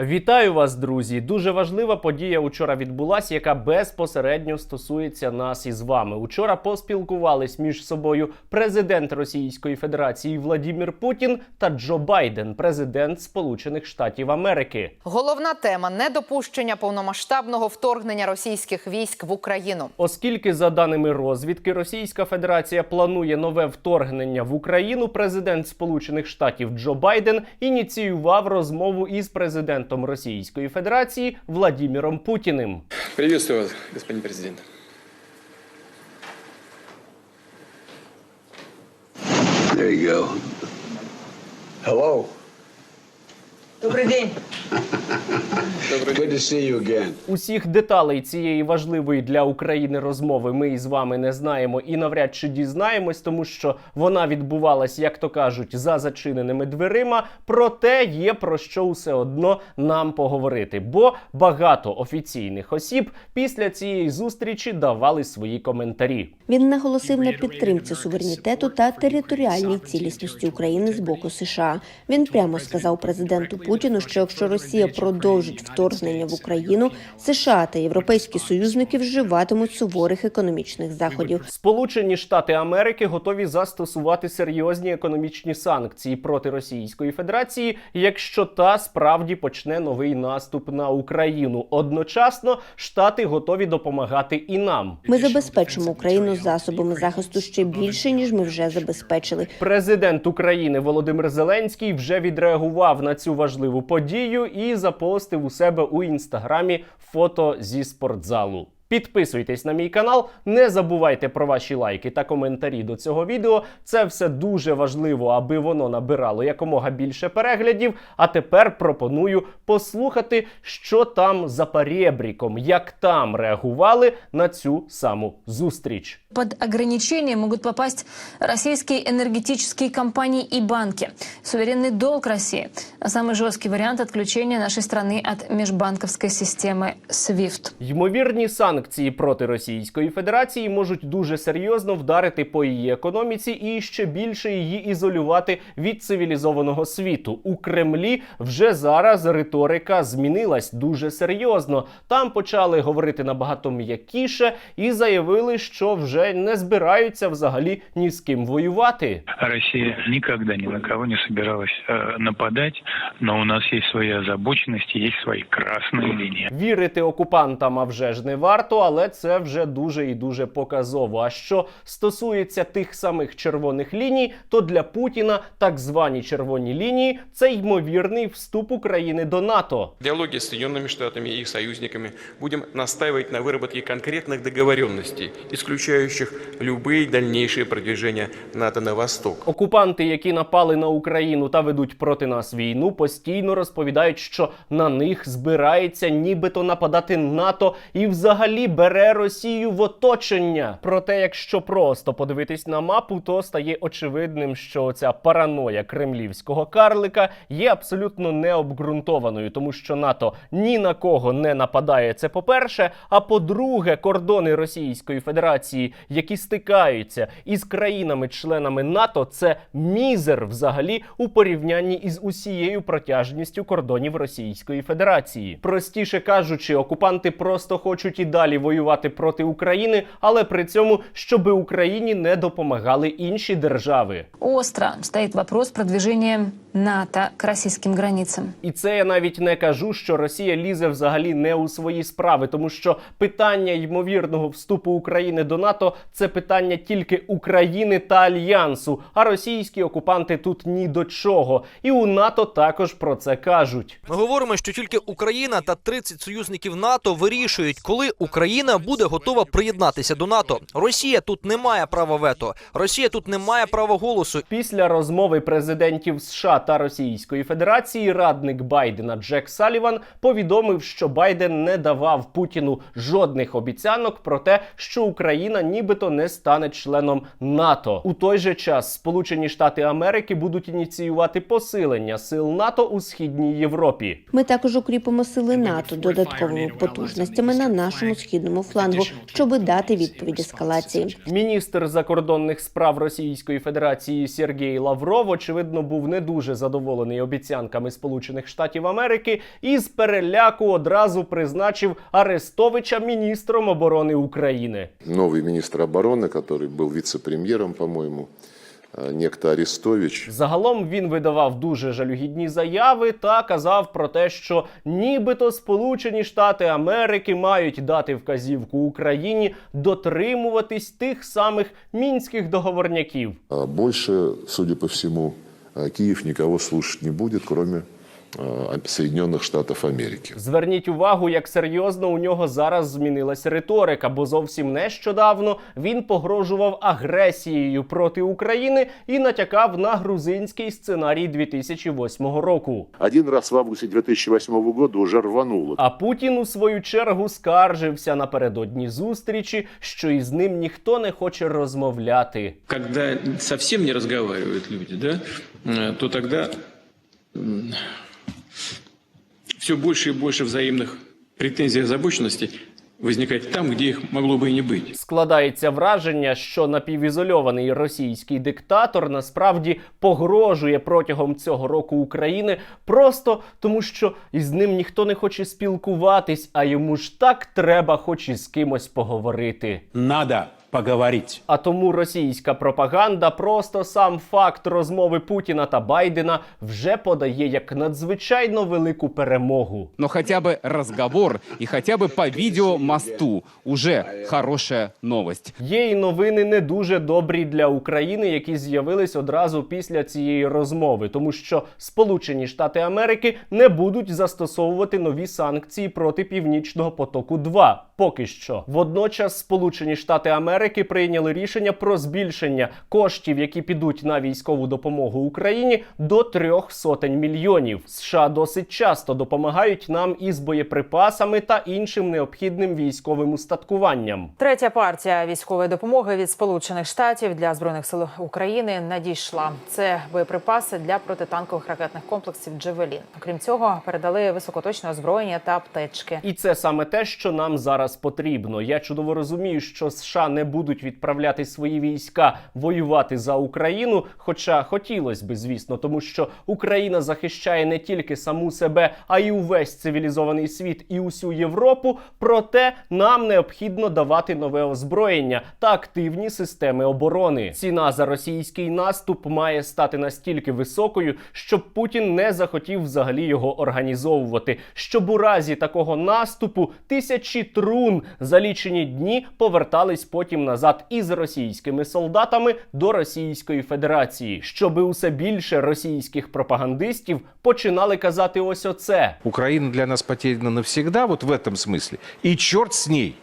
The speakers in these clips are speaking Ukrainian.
Вітаю вас, друзі! Дуже важлива подія учора відбулася, яка безпосередньо стосується нас із вами. Учора поспілкувались між собою президент Російської Федерації Владімір Путін та Джо Байден, президент Сполучених Штатів Америки. Головна тема недопущення повномасштабного вторгнення російських військ в Україну. Оскільки, за даними розвідки, Російська Федерація планує нове вторгнення в Україну, президент Сполучених Штатів Джо Байден ініціював розмову із президентом Російської Федерації Владіміром Путіним. Привітаю вас, господин президент. There you go. Hello. Добрий день. Good to see you again. Усіх деталей цієї важливої для України розмови ми із вами не знаємо і навряд чи дізнаємось, тому що вона відбувалась, як то кажуть, за зачиненими дверима. Проте є про що все одно нам поговорити. Бо багато офіційних осіб після цієї зустрічі давали свої коментарі. Він наголосив на підтримці суверенітету та територіальній цілісності України з боку США. Він прямо сказав президенту Путіну, що якщо Росія продовжить вторгнення в Україну, США та європейські союзники вживатимуть суворих економічних заходів. Сполучені Штати Америки готові застосувати серйозні економічні санкції проти Російської Федерації, якщо та справді почне новий наступ на Україну. Одночасно штати готові допомагати і нам. Ми забезпечимо Україну засобами захисту ще більше ніж ми вже забезпечили. Президент України Володимир Зеленський вже відреагував на цю важливу подію і запостив у себе у інстаграмі фото зі спортзалу. Підписуйтесь на мій канал, не забувайте про ваші лайки та коментарі до цього відео. Це все дуже важливо, аби воно набирало якомога більше переглядів. А тепер пропоную послухати, що там за перебріком, як там реагували на цю саму зустріч. Под ограничения могут попасть российские энергетические компании и банки. Суверенный долг России – самый жесткий вариант отключения нашей страны от межбанковской системы SWIFT. Ймовірні санкції проти Російської Федерації можуть дуже серйозно вдарити по її економіці і ще більше її ізолювати від цивілізованого світу. У Кремлі вже зараз риторика змінилась дуже серйозно. Там почали говорити набагато м'якіше і заявили, що вже не збираються взагалі ні з ким воювати. Россия никогда ни на кого не собиралась э, нападать, но у нас есть свои озабоченности, есть свои красные линии. Вірити окупантам а вже ж не варто, але це вже дуже і дуже показово. А що стосується тих самих червоних ліній, то для Путіна так звані червоні лінії це ймовірний вступ України до НАТО. В диалоге с Соединенными Штатами и их союзниками будем настаивать на выработке конкретных договоренностей, исключающих любые дальнейшие продвижения НАТО на восток. Окупанти, які напали на Україну та ведуть проти нас війну, постійно розповідають, що на них збирається нібито нападати НАТО і взагалі бере Росію в оточення. Проте, якщо просто подивитись на мапу, то стає очевидним, що ця параноя кремлівського карлика є абсолютно необґрунтованою, тому що НАТО ні на кого не нападає. Це по-перше. А по-друге, кордони Російської Федерації, які стикаються із країнами-членами НАТО, це мізер взагалі у порівнянні із усією протяжністю кордонів Російської Федерації. Простіше кажучи, окупанти просто хочуть і далі воювати проти України, але при цьому щоби Україні не допомагали інші держави. Остро стоит вопрос продвижения НАТО к российским границам. І це я навіть не кажу, що Росія лізе взагалі не у свої справи, тому що питання ймовірного вступу України до НАТО це питання тільки України та альянсу. А російські окупанти тут ні до чого. І у НАТО також про це кажуть. Ми говоримо, що тільки Україна та 30 союзників НАТО вирішують, коли Україна буде готова приєднатися до НАТО. Росія тут не має права вето. Росія тут не має права голосу. Після розмови президентів США та Російської Федерації радник Байдена Джек Саліван повідомив, що Байден не давав Путіну жодних обіцянок про те, що Україна нібито не стане членом НАТО. У той же час Сполучені Штати Америки будуть ініціювати посилення сил НАТО у східній Європі. Ми також укріпимо сили НАТО додатковими потужностями на нашому східному східному флангу, щоби дати відповідь ескалації. Міністр закордонних справ Російської Федерації Сергій Лавров, очевидно, був не дуже задоволений обіцянками Сполучених Штатів Америки і з переляку одразу призначив Арестовича міністром оборони України. Новый министр обороны, который был вице-премьером, по-моему, э, некто Арестович. Загалом він видавав дуже жалюгідні заяви та казав про те, що нібито Сполучені Штати Америки мають дати вказівку Україні дотримуватись тих самих мінських договорняків. Більше, судя по всьому, Київ нікого слушати не буде, кроме э, Соединенных Штатов Америки. Зверніть увагу, як серйозно у нього зараз змінилась риторика, бо зовсім нещодавно він погрожував агресією проти України і натякав на грузинський сценарій 2008 року. Один раз в августе 2008 года уже рвануло. А Путін у свою чергу скаржився напередодні зустрічі, що із ним ніхто не хоче розмовляти. Когда совсем не разговаривают люди, да, э, то тогда все больше и больше взаимных претензий и озабоченностей возникает там, где их могло бы и не быть. Складається враження, що напівізольований російський диктатор насправді погрожує протягом цього року України просто тому, що із ним ніхто не хоче спілкуватись, а йому ж так треба, хоч із кимось поговорити. Надо поговорить. А тому російська пропаганда просто сам факт розмови Путіна та Байдена вже подає як надзвичайно велику перемогу. Но хотя бы разговор и хотя бы по видеомосту уже хорошая новость. Є і новини не дуже добрі для України, які з'явились одразу після цієї розмови, тому що Сполучені Штати Америки не будуть застосовувати нові санкції проти Північного потоку. 2 поки що. Водночас Сполучені Штати Америки прийняли рішення про збільшення коштів, які підуть на військову допомогу Україні, до трьох сотень мільйонів. США досить часто допомагають нам із боєприпасами та іншим необхідним військовим устаткуванням. Третя партія військової допомоги від Сполучених Штатів для збройних сил України надійшла. Це боєприпаси для протитанкових ракетних комплексів Джевелін. Окрім цього, передали високоточне озброєння та аптечки. І це саме те, що нам зараз потрібно. Я чудово розумію, що США не будуть відправляти свої війська воювати за Україну. Хоча хотілося би, звісно, тому що Україна захищає не тільки саму себе, а й увесь цивілізований світ і усю Європу. Проте нам необхідно давати нове озброєння та активні системи оборони. Ціна за російський наступ має стати настільки високою, щоб Путін не захотів взагалі його організовувати. Щоб у разі такого наступу тисячі трун за лічені дні повертались потім назад із російськими солдатами до Російської Федерації, щоби усе більше російських пропагандистів починали казати ось оце. Україна для нас потеряна навсегда, вот в этом смислі, і чорт з ней.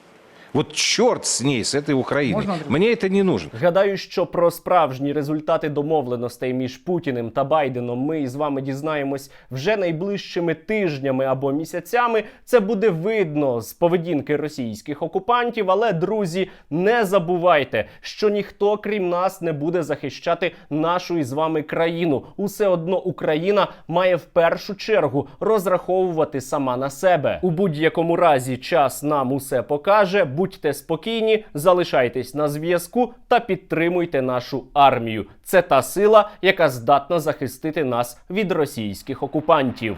Вот черт с ней, с этой Украиной. Мне это не нужно. Гадаю, що про справжні результати домовленостей між Путіним та Байденом ми із вами дізнаємось вже найближчими тижнями або місяцями. Це буде видно з поведінки російських окупантів. Але друзі, не забувайте, що ніхто крім нас не буде захищати нашу із вами країну. Усе одно Україна має в першу чергу розраховувати сама на себе. У будь-якому разі час нам усе покаже. Будьте спокійні, залишайтесь на зв'язку та підтримуйте нашу армію. Це та сила, яка здатна захистити нас від російських окупантів.